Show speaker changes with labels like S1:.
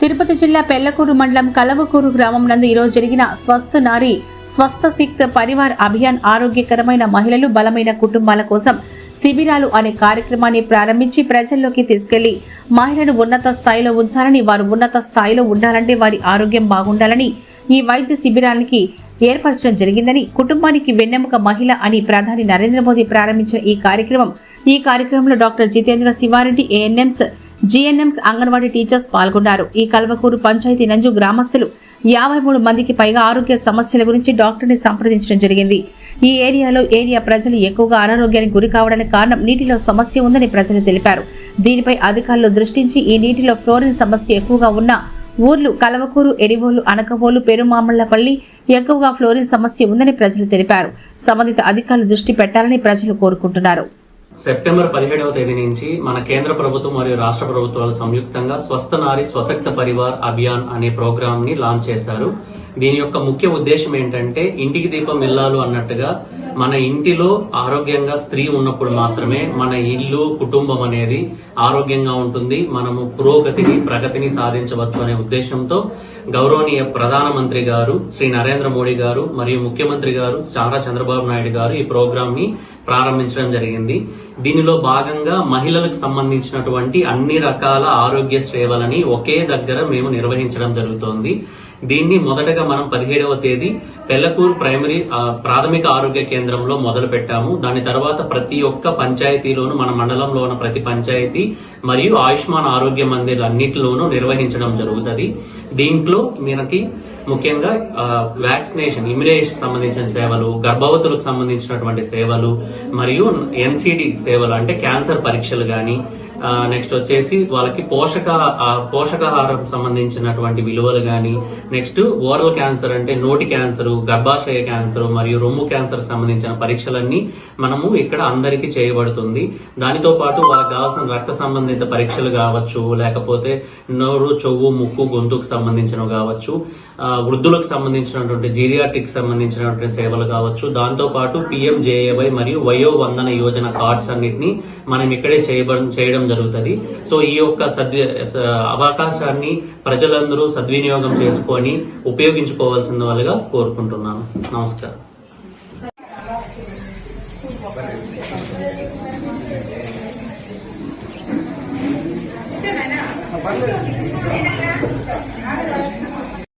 S1: తిరుపతి జిల్లా పెళ్ళకూరు మండలం కలవకూరు గ్రామం నందు ఈరోజు జరిగిన స్వస్థ నారీ స్వస్థ సిక్త్ పరివార్ అభియాన్ ఆరోగ్యకరమైన మహిళలు బలమైన కుటుంబాల కోసం శిబిరాలు అనే కార్యక్రమాన్ని ప్రారంభించి ప్రజల్లోకి తీసుకెళ్ళి మహిళను ఉన్నత స్థాయిలో ఉంచాలని వారు ఉన్నత స్థాయిలో ఉండాలంటే వారి ఆరోగ్యం బాగుండాలని ఈ వైద్య శిబిరానికి ఏర్పరచడం జరిగిందని కుటుంబానికి వెన్నెముక మహిళ అని ప్రధాని నరేంద్ర మోదీ ప్రారంభించిన ఈ కార్యక్రమం. ఈ కార్యక్రమంలో doctor Jitendra Sivareddy ANMs GNMs anganwadi teachers పాల్గొన్నారు. ఈ కల్వకూరు పంచాయతీ నంజు గ్రామస్తులు యాభై మూడు మందికి పైగా ఆరోగ్య సమస్యల గురించి డాక్టర్ని సంప్రదించడం జరిగింది. ఈ ఏరియాలో ఏరియా ప్రజలు ఎక్కువగా అనారోగ్యానికి గురి కావడానికి కారణం నీటిలో సమస్య ఉందని ప్రజలు తెలిపారు. దీనిపై అధికారులు దృష్టించి ఈ నీటిలో ఫ్లోరిన్ సమస్య ఎక్కువగా ఉన్న ఊర్లు కలవకూరు ఎడివోలు అనకవోలు పెరుమామళ్ళపల్లి ఎక్కువగా ఫ్లోరిన్ సమస్య ఉందని ప్రజలు తెలిపారు. సంబంధిత అధికారులు దృష్టి పెట్టాలని ప్రజలు కోరుకుంటున్నారు.
S2: సెప్టెంబర్ పదిహేడవ తేదీ నుంచి మన కేంద్ర ప్రభుత్వం మరియు రాష్ట్ర ప్రభుత్వాలు సంయుక్తంగా స్వస్థ నారి స్వశక్త పరివార్ అభియాన్ అనే ప్రోగ్రామ్ని లాంచ్ చేశారు. దీని యొక్క ముఖ్య ఉద్దేశం ఏంటంటే ఇంటికి దీపం ఇల్లాలు అన్నట్టుగా మన ఇంటిలో ఆరోగ్యంగా స్త్రీ ఉన్నప్పుడు మాత్రమే మన ఇల్లు కుటుంబం అనేది ఆరోగ్యంగా ఉంటుంది. మనము పురోగతిని ప్రగతిని సాధించవచ్చు అనే ఉద్దేశంతో గౌరవనీయ ప్రధానమంత్రి గారు శ్రీ నరేంద్ర మోడీ గారు మరియు ముఖ్యమంత్రి గారు చారా చంద్రబాబు నాయుడు గారు ఈ ప్రోగ్రామ్ని ప్రారంభించడం జరిగింది. దీనిలో భాగంగా మహిళలకు సంబంధించినటువంటి అన్ని రకాల ఆరోగ్య సేవలని ఒకే దగ్గర మేము నిర్వహించడం జరుగుతోంది. దీన్ని మొదటగా మనం పదిహేడవ తేదీ పెళ్ళకూరు ప్రైమరీ ప్రాథమిక ఆరోగ్య కేంద్రంలో మొదలు పెట్టాము. దాని తర్వాత ప్రతి ఒక్క పంచాయతీలోను మన మండలంలో ఉన్న ప్రతి పంచాయతీ మరియు ఆయుష్మాన్ ఆరోగ్య మందిర్ అన్నిటిలోనూ నిర్వహించడం జరుగుతుంది. దీంట్లో మనకి ముఖ్యంగా వ్యాక్సినేషన్ ఇమ్యునైజేషన్ సంబంధించిన సేవలు గర్భవతులకు సంబంధించినటువంటి సేవలు మరియు ఎన్సిడి సేవలు అంటే క్యాన్సర్ పరీక్షలు కానీ నెక్స్ట్ వచ్చేసి వాళ్ళకి పోషక పోషకాహారం సంబంధించినటువంటి విలువలు కానీ నెక్స్ట్ ఓరల్ క్యాన్సర్ అంటే నోటి క్యాన్సర్ గర్భాశయ క్యాన్సర్ మరియు రొమ్ము క్యాన్సర్ సంబంధించిన పరీక్షలన్నీ మనము ఇక్కడ అందరికీ చేయబడుతుంది. దానితో పాటు వాళ్ళకి కావాల్సిన రక్త సంబంధిత పరీక్షలు కావచ్చు లేకపోతే నోరు చెవు ముక్కు గొంతుకు సంబంధించినవి కావచ్చు వృద్ధులకు సంబంధించినటువంటి జీరియాటిక్ సంబంధించినటువంటి సేవలు కావచ్చు. దాంతో పాటు పిఎంజేఏవై మరియు వయో వందన యోజన కార్డ్స్ అన్నిటిని మనం ఇక్కడే చేయబడ చేయడం జరుగుతుంది. సో ఈ యొక్క సద్వి అవకాశాన్ని ప్రజలందరూ సద్వినియోగం చేసుకొని ఉపయోగించుకోవాల్సిన వాళ్ళుగా కోరుకుంటున్నాను. నమస్కారం. పర్లేదు